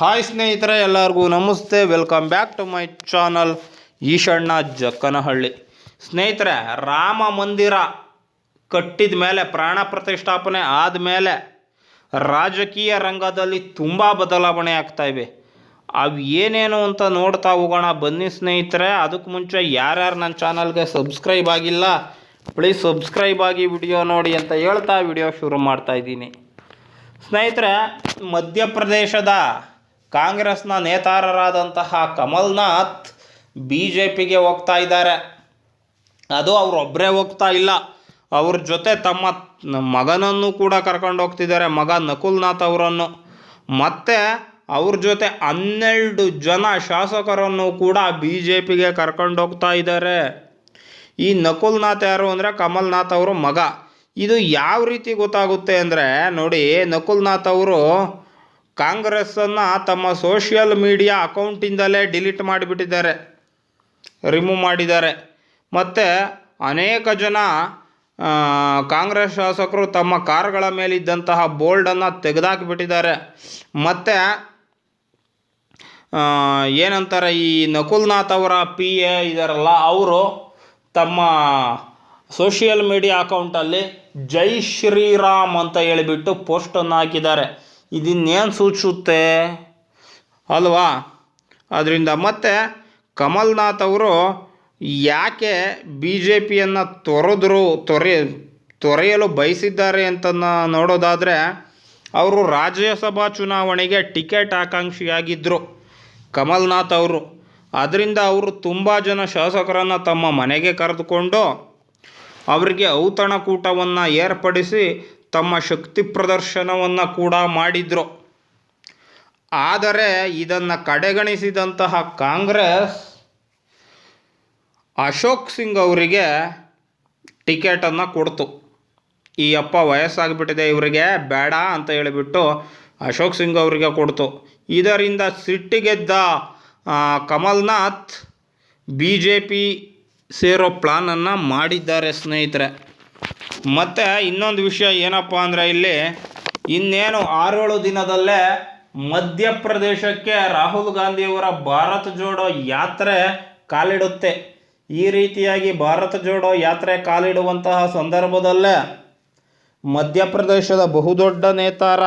Hi ಸ್ನೇಹಿತರೆ, ಎಲ್ಲರಿಗೂ ನಮಸ್ತೆ. Welcome back to my channel Eshanna Jakkanahalli. ಸ್ನೇಹಿತರೆ, ರಾಮ ಮಂದಿರ ಕಟ್ಟಿದ ಮೇಲೆ, ಪ್ರಾಣ ಪ್ರತಿಷ್ಠಾಪನೆ ಆದಮೇಲೆ ರಾಜಕೀಯ ರಂಗದಲ್ಲಿ ತುಂಬ ಬದಲಾವಣೆ ಆಗ್ತಾ ಇವೆ. ಅವು ಏನೇನು ಅಂತ ನೋಡ್ತಾ ಹೋಗೋಣ. ಬನ್ನಿ ಸ್ನೇಹಿತರೆ, ಅದಕ್ಕೆ ಮುಂಚೆ ಯಾರ್ಯಾರು ನನ್ನ ಚಾನಲ್ಗೆ ಸಬ್ಸ್ಕ್ರೈಬ್ ಆಗಿಲ್ಲ ಪ್ಲೀಸ್ ಸಬ್ಸ್ಕ್ರೈಬ್ ಆಗಿ ವಿಡಿಯೋ ನೋಡಿ ಅಂತ ಹೇಳ್ತಾ ವಿಡಿಯೋ ಶುರು ಮಾಡ್ತಾ ಇದ್ದೀನಿ. ಸ್ನೇಹಿತರೆ, ಮಧ್ಯಪ್ರದೇಶದ ಕಾಂಗ್ರೆಸ್ನ ನೇತಾರರಾದಂತಹ ಕಮಲ್ನಾಥ್ ಬಿ ಜೆ ಪಿಗೆ ಹೋಗ್ತಾ ಇದ್ದಾರೆ. ಅದು ಅವರೊಬ್ಬರೇ ಹೋಗ್ತಾ ಇಲ್ಲ. ಅವ್ರ ಜೊತೆ ತಮ್ಮ ಮಗನನ್ನು ಕೂಡ ಕರ್ಕೊಂಡು ಹೋಗ್ತಿದ್ದಾರೆ, ಮಗ ನಕುಲ್ನಾಥ್ ಅವರನ್ನು. ಮತ್ತು ಅವ್ರ ಜೊತೆ ಹನ್ನೆರಡು ಜನ ಶಾಸಕರನ್ನು ಕೂಡ ಬಿ ಜೆ ಪಿಗೆ ಕರ್ಕೊಂಡು ಹೋಗ್ತಾ ಇದ್ದಾರೆ. ಈ ನಕುಲ್ನಾಥ್ ಯಾರು ಅಂದರೆ ಕಮಲ್ನಾಥ್ ಅವರು ಮಗ. ಇದು ಯಾವ ರೀತಿ ಗೊತ್ತಾಗುತ್ತೆ ಅಂದರೆ ನೋಡಿ, ನಕುಲ್ನಾಥ್ ಅವರು ಕಾಂಗ್ರೆಸ್ಸನ್ನು ತಮ್ಮ ಸೋಷಿಯಲ್ ಮೀಡಿಯಾ ಅಕೌಂಟಿಂದಲೇ ಡಿಲೀಟ್ ಮಾಡಿಬಿಟ್ಟಿದ್ದಾರೆ, ರಿಮೂವ್ ಮಾಡಿದ್ದಾರೆ. ಮತ್ತು ಅನೇಕ ಜನ ಕಾಂಗ್ರೆಸ್ ಶಾಸಕರು ತಮ್ಮ ಕಾರ್ಗಳ ಮೇಲಿದ್ದಂತಹ ಬೋಲ್ಡನ್ನು ತೆಗೆದಾಕಿಬಿಟ್ಟಿದ್ದಾರೆ. ಮತ್ತು ಏನಂತಾರೆ ಈ ನಕುಲ್ನಾಥ್ ಅವರ ಪಿ ಎ ಇದಾರಲ್ಲ, ಅವರು ತಮ್ಮ ಸೋಷಿಯಲ್ ಮೀಡಿಯಾ ಅಕೌಂಟಲ್ಲಿ ಜೈ ಶ್ರೀರಾಮ್ ಅಂತ ಹೇಳಿಬಿಟ್ಟು ಪೋಸ್ಟನ್ನು ಹಾಕಿದ್ದಾರೆ. ಇದನ್ನೇನು ಸೂಚಿಸುತ್ತೆ ಅಲ್ವಾ? ಅದರಿಂದ ಮತ್ತೆ ಕಮಲ್ನಾಥ್ ಅವರು ಯಾಕೆ ಬಿ ಜೆ ಪಿಯನ್ನು ತೊರೆದ್ರು, ತೊರೆ, ತೊರೆಯಲು ಬಯಸಿದ್ದಾರೆ ಅಂತ ನೋಡೋದಾದರೆ, ಅವರು ರಾಜ್ಯಸಭಾ ಚುನಾವಣೆಗೆ ಟಿಕೆಟ್ ಆಕಾಂಕ್ಷಿಯಾಗಿದ್ದರು ಕಮಲ್ನಾಥ್ ಅವರು. ಅದರಿಂದ ಅವರು ತುಂಬ ಜನ ಶಾಸಕರನ್ನು ತಮ್ಮ ಮನೆಗೆ ಕರೆದುಕೊಂಡು ಅವರಿಗೆ ಔತಣಕೂಟವನ್ನು ಏರ್ಪಡಿಸಿ ತಮ್ಮ ಶಕ್ತಿ ಪ್ರದರ್ಶನವನ್ನು ಕೂಡ ಮಾಡಿದರು. ಆದರೆ ಇದನ್ನು ಕಡೆಗಣಿಸಿದಂತಹ ಕಾಂಗ್ರೆಸ್ ಅಶೋಕ್ ಸಿಂಗ್ ಅವರಿಗೆ ಟಿಕೆಟನ್ನು ಕೊಡ್ತು. ಈ ಅಪ್ಪ ವಯಸ್ಸಾಗಿಬಿಟ್ಟಿದೆ ಇವರಿಗೆ, ಬೇಡ ಅಂತ ಹೇಳಿಬಿಟ್ಟು ಅಶೋಕ್ ಸಿಂಗ್ ಅವರಿಗೆ ಕೊಡ್ತು. ಇದರಿಂದ ಸಿಟ್ಟಿಗೆದ್ದ ಕಮಲ್ನಾಥ್ ಬಿ ಜೆ ಪಿ ಸೇರೋ ಪ್ಲಾನನ್ನು ಮಾಡಿದ್ದಾರೆ ಸ್ನೇಹಿತರೆ. ಮತ್ತು ಇನ್ನೊಂದು ವಿಷಯ ಏನಪ್ಪ ಅಂದರೆ ಇಲ್ಲಿ ಇನ್ನೇನು ಆರೇಳು ದಿನದಲ್ಲೇ ಮಧ್ಯಪ್ರದೇಶಕ್ಕೆ ರಾಹುಲ್ ಗಾಂಧಿಯವರ ಭಾರತ್ ಜೋಡೋ ಯಾತ್ರೆ ಕಾಲಿಡುತ್ತೆ. ಈ ರೀತಿಯಾಗಿ ಭಾರತ ಜೋಡೋ ಯಾತ್ರೆ ಕಾಲಿಡುವಂತಹ ಸಂದರ್ಭದಲ್ಲೇ ಮಧ್ಯಪ್ರದೇಶದ ಬಹುದೊಡ್ಡ ನೇತಾರ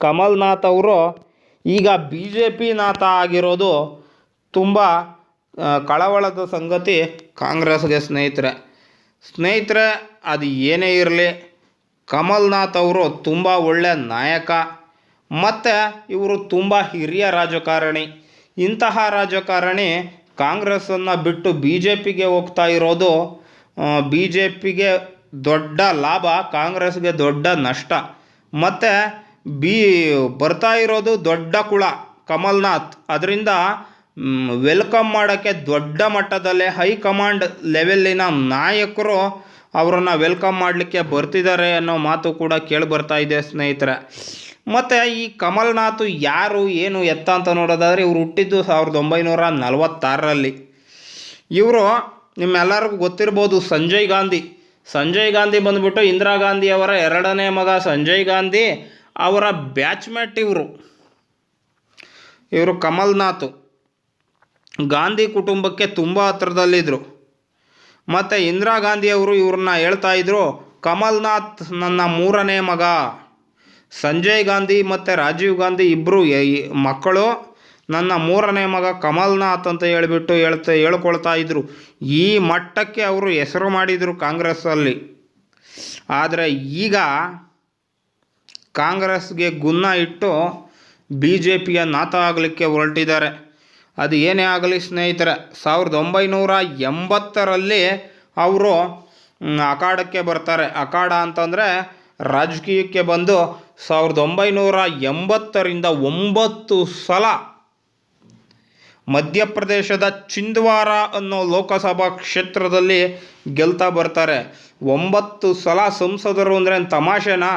ಕಮಲ್ನಾಥ್ ಅವರು ಈಗ ಬಿ ಜೆ ಪಿ ನಾಥ ಆಗಿರೋದು ತುಂಬ ಕಳವಳದ ಸಂಗತಿ ಕಾಂಗ್ರೆಸ್ಗೆ ಸ್ನೇಹಿತರೆ. ಸ್ನೇಹಿತರೆ ಅದು ಏನೇ ಇರಲಿ, ಕಮಲ್ನಾಥ್ ಅವರು ತುಂಬ ಒಳ್ಳೆಯ ನಾಯಕ. ಮತ್ತು ಇವರು ತುಂಬ ಹಿರಿಯ ರಾಜಕಾರಣಿ. ಇಂತಹ ರಾಜಕಾರಣಿ ಕಾಂಗ್ರೆಸ್ಸನ್ನು ಬಿಟ್ಟು ಬಿ ಜೆ ಪಿಗೆ ಹೋಗ್ತಾ ಇರೋದು ಬಿ ಜೆ ಪಿಗೆ ದೊಡ್ಡ ಲಾಭ, ಕಾಂಗ್ರೆಸ್ಗೆ ದೊಡ್ಡ ನಷ್ಟ. ಮತ್ತು ಬಿ, ಬರ್ತಾ ಇರೋದು ದೊಡ್ಡ ಕುಳ ಕಮಲ್ನಾಥ್. ಅದರಿಂದ ವೆಲ್ಕಮ್ ಮಾಡೋಕ್ಕೆ ದೊಡ್ಡ ಮಟ್ಟದಲ್ಲೇ ಹೈಕಮಾಂಡ್ ಲೆವೆಲ್ಲಿನ ನಾಯಕರು ಅವರನ್ನು ವೆಲ್ಕಮ್ ಮಾಡಲಿಕ್ಕೆ ಬರ್ತಿದ್ದಾರೆ ಅನ್ನೋ ಮಾತು ಕೂಡ ಕೇಳಿ ಬರ್ತಾ ಇದೆ ಸ್ನೇಹಿತರೆ. ಮತ್ತು ಈ ಕಮಲ್ನಾಥ್ ಯಾರು, ಏನು ಎತ್ತ ಅಂತ ನೋಡೋದಾದರೆ ಇವರು ಹುಟ್ಟಿದ್ದು ಸಾವಿರದ ಒಂಬೈನೂರ ನಲವತ್ತಾರರಲ್ಲಿ. ಇವರು ನಿಮ್ಮೆಲ್ಲರಿಗೂ ಗೊತ್ತಿರ್ಬೋದು ಸಂಜಯ್ ಗಾಂಧಿ. ಸಂಜಯ್ ಗಾಂಧಿ ಬಂದ್ಬಿಟ್ಟು ಇಂದಿರಾ ಗಾಂಧಿ ಅವರ ಎರಡನೇ ಮಗ ಸಂಜಯ್ ಗಾಂಧಿ, ಅವರ ಬ್ಯಾಚ್ಮೇಟ್ ಇವರು. ಇವರು ಕಮಲ್ನಾಥ್. ಗಾಂಧಿ ಕುಟುಂಬಕ್ಕೆ ತುಂಬ ಹತ್ರದಲ್ಲಿದ್ದರು ಮತ್ತು ಇಂದಿರಾ ಗಾಂಧಿಯವರು ಇವ್ರನ್ನ ಹೇಳ್ತಾ ಇದ್ರು, ಕಮಲ್ನಾಥ್ ನನ್ನ ಮೂರನೇ ಮಗ. ಸಂಜಯ್ ಗಾಂಧಿ ಮತ್ತು ರಾಜೀವ್ ಗಾಂಧಿ ಇಬ್ಬರು ಮಕ್ಕಳು ನನ್ನ ಮೂರನೇ ಮಗ ಕಮಲ್ನಾಥ್ ಅಂತ ಹೇಳಿಬಿಟ್ಟು ಹೇಳ್ತಾ, ಹೇಳ್ಕೊಳ್ತಾ ಇದ್ರು. ಈ ಮಟ್ಟಕ್ಕೆ ಅವರು ಹೆಸರು ಮಾಡಿದರು ಕಾಂಗ್ರೆಸ್ಸಲ್ಲಿ. ಆದರೆ ಈಗ ಕಾಂಗ್ರೆಸ್ಗೆ ಗುನ್ನ ಇಟ್ಟು ಬಿ ಜೆ ಪಿಯ ನಾಥ ಆಗಲಿಕ್ಕೆ ಹೊರಟಿದ್ದಾರೆ. ಅದು ಏನೇ ಆಗಲಿ ಸ್ನೇಹಿತರೆ, ಸಾವಿರದ ಒಂಬೈನೂರ ಎಂಬತ್ತರಲ್ಲಿ ಅವರು ಅಖಾಡಕ್ಕೆ ಬರ್ತಾರೆ. ಅಖಾಡ ಅಂತಂದರೆ ರಾಜಕೀಯಕ್ಕೆ ಬಂದು ಸಾವಿರದ ಒಂಬೈನೂರ ಎಂಬತ್ತರಿಂದ ಒಂಬತ್ತು ಸಲ ಮಧ್ಯಪ್ರದೇಶದ ಚಿಂದ್ವಾರ ಅನ್ನೋ ಲೋಕಸಭಾ ಕ್ಷೇತ್ರದಲ್ಲಿ ಗೆಲ್ತಾ ಬರ್ತಾರೆ. ಒಂಬತ್ತು ಸಲ ಸಂಸದರು ಅಂದರೆ ತಮಾಷೆನಾ?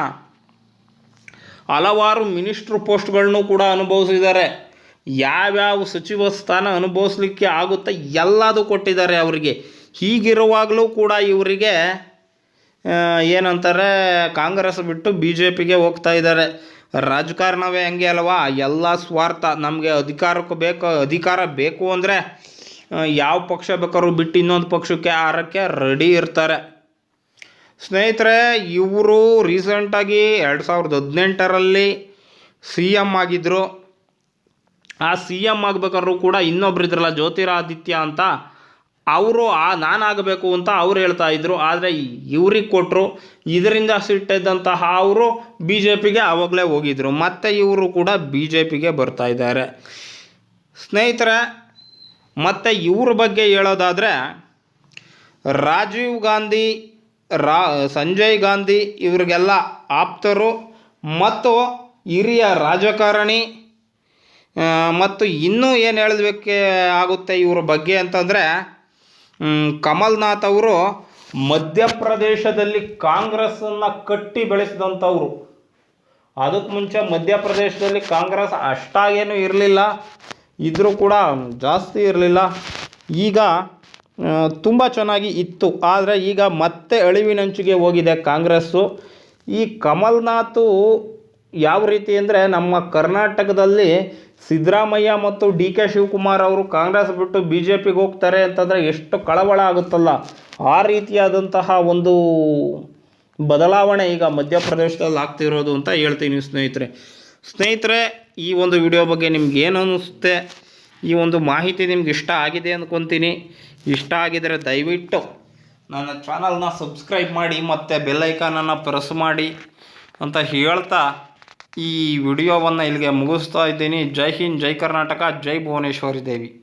ಹಲವಾರು ಮಿನಿಸ್ಟ್ರ್ ಪೋಸ್ಟ್ಗಳನ್ನೂ ಕೂಡ ಅನುಭವಿಸಿದ್ದಾರೆ. ಯಾವ್ಯಾವ ಸಚಿವ ಸ್ಥಾನ ಅನುಭವಿಸ್ಲಿಕ್ಕೆ ಆಗುತ್ತೆ ಎಲ್ಲದೂ ಕೊಟ್ಟಿದ್ದಾರೆ ಅವರಿಗೆ. ಹೀಗಿರುವಾಗಲೂ ಕೂಡ ಇವರಿಗೆ ಏನಂತಾರೆ, ಕಾಂಗ್ರೆಸ್ ಬಿಟ್ಟು ಬಿ ಜೆ ಪಿಗೆ ಹೋಗ್ತಾ ಇದ್ದಾರೆ. ರಾಜಕಾರಣವೇ ಹಂಗೆ ಅಲ್ವಾ? ಎಲ್ಲ ಸ್ವಾರ್ಥ ನಮಗೆ ಅಧಿಕಾರಕ್ಕೆ ಬೇಕು, ಅಧಿಕಾರ ಬೇಕು ಅಂದರೆ ಯಾವ ಪಕ್ಷ ಬೇಕಾದ್ರೂ ಬಿಟ್ಟು ಇನ್ನೊಂದು ಪಕ್ಷಕ್ಕೆ ಆರಕ್ಕೆ ರೆಡಿ ಇರ್ತಾರೆ. ಸ್ನೇಹಿತರೆ, ಇವರು ರೀಸೆಂಟಾಗಿ ಎರಡು ಸಾವಿರದ ಹದಿನೆಂಟರಲ್ಲಿ ಸಿ ಎಂ ಆಗಿದ್ದರು ಆ ಸಿ ಎಂ ಆಗ್ಬೇಕಾದ್ರೂ ಕೂಡ ಇನ್ನೊಬ್ರು ಇದ್ರಲ್ಲ ಜ್ಯೋತಿರಾದಿತ್ಯ ಅಂತ, ಅವರು ಆ ನಾನಾಗಬೇಕು ಅಂತ ಅವ್ರು ಹೇಳ್ತಾ ಇದ್ರು. ಆದರೆ ಇವ್ರಿಗೆ ಕೊಟ್ಟರು ಇದರಿಂದ ಸಿಟ್ಟಿದ್ದಂತಹ ಅವರು ಬಿ ಜೆ ಪಿಗೆ ಆವಾಗಲೇ ಹೋಗಿದ್ರು. ಮತ್ತು ಇವರು ಕೂಡ ಬಿ ಜೆ ಪಿಗೆ ಬರ್ತಾ ಇದ್ದಾರೆ. ಸ್ನೇಹಿತರೆ, ಮತ್ತು ಇವ್ರ ಬಗ್ಗೆ ಹೇಳೋದಾದರೆ, ರಾಜೀವ್ ಗಾಂಧಿ, ರಾ, ಸಂಜಯ್ ಗಾಂಧಿ ಇವ್ರಿಗೆಲ್ಲ ಆಪ್ತರು ಮತ್ತು ಹಿರಿಯ ರಾಜಕಾರಣಿ ಮತ್ತು ಇನ್ನೂ ಏನು ಹೇಳಬೇಕೆ ಆಗುತ್ತೆ ಇವ್ರ ಬಗ್ಗೆ ಅಂತಂದರೆ ಕಮಲ್ನಾಥ್ ಅವರು ಮಧ್ಯಪ್ರದೇಶದಲ್ಲಿ ಕಾಂಗ್ರೆಸ್ಸನ್ನು ಕಟ್ಟಿ ಬೆಳೆಸಿದಂಥವ್ರು. ಅದಕ್ಕೆ ಮುಂಚೆ ಮಧ್ಯಪ್ರದೇಶದಲ್ಲಿ ಕಾಂಗ್ರೆಸ್ ಅಷ್ಟಾಗೇನು ಇರಲಿಲ್ಲ, ಇದ್ರೂ ಕೂಡ ಜಾಸ್ತಿ ಇರಲಿಲ್ಲ. ಈಗ ತುಂಬ ಚೆನ್ನಾಗಿ ಇತ್ತು, ಆದರೆ ಈಗ ಮತ್ತೆ ಅಳಿವಿನಂಚಿಗೆ ಹೋಗಿದೆ ಕಾಂಗ್ರೆಸ್ಸು. ಈ ಕಮಲ್ನಾಥು ಯಾವ ರೀತಿ ಅಂದರೆ ನಮ್ಮ ಕರ್ನಾಟಕದಲ್ಲಿ ಸಿದ್ದರಾಮಯ್ಯ ಮತ್ತು ಡಿ ಕೆ ಶಿವಕುಮಾರ್ ಅವರು ಕಾಂಗ್ರೆಸ್ ಬಿಟ್ಟು ಬಿ ಜೆ ಪಿಗೆ ಹೋಗ್ತಾರೆ ಅಂತಂದರೆ ಎಷ್ಟು ಕಳವಳ ಆಗುತ್ತಲ್ಲ. ಆ ರೀತಿಯಾದಂತಹ ಒಂದು ಬದಲಾವಣೆ ಈಗ ಮಧ್ಯಪ್ರದೇಶದಲ್ಲಿ ಆಗ್ತಿರೋದು ಅಂತ ಹೇಳ್ತೀನಿ ಸ್ನೇಹಿತರೆ. ಸ್ನೇಹಿತರೆ, ಈ ಒಂದು ವಿಡಿಯೋ ಬಗ್ಗೆ ನಿಮ್ಗೆ ಏನು ಅನ್ನಿಸುತ್ತೆ ಈ ಒಂದು ಮಾಹಿತಿ ನಿಮ್ಗೆ ಇಷ್ಟ ಆಗಿದೆ ಅಂದ್ಕೊತೀನಿ ಇಷ್ಟ ಆಗಿದರೆ ದಯವಿಟ್ಟು ನನ್ನ ಚಾನಲ್ನ ಸಬ್ಸ್ಕ್ರೈಬ್ ಮಾಡಿ ಮತ್ತು ಬೆಲ್ಲೈಕಾನನ್ನು ಪ್ರೆಸ್ ಮಾಡಿ ಅಂತ ಹೇಳ್ತಾ ಈ ವಿಡಿಯೋವನ್ನು ಇಲ್ಲಿಗೆ ಮುಗಿಸ್ತಾ ಇದ್ದೀನಿ. ಜೈ ಹಿಂದ್ ಜೈ ಕರ್ನಾಟಕ ಜೈ ಭುವನೇಶ್ವರಿ ದೇವಿ.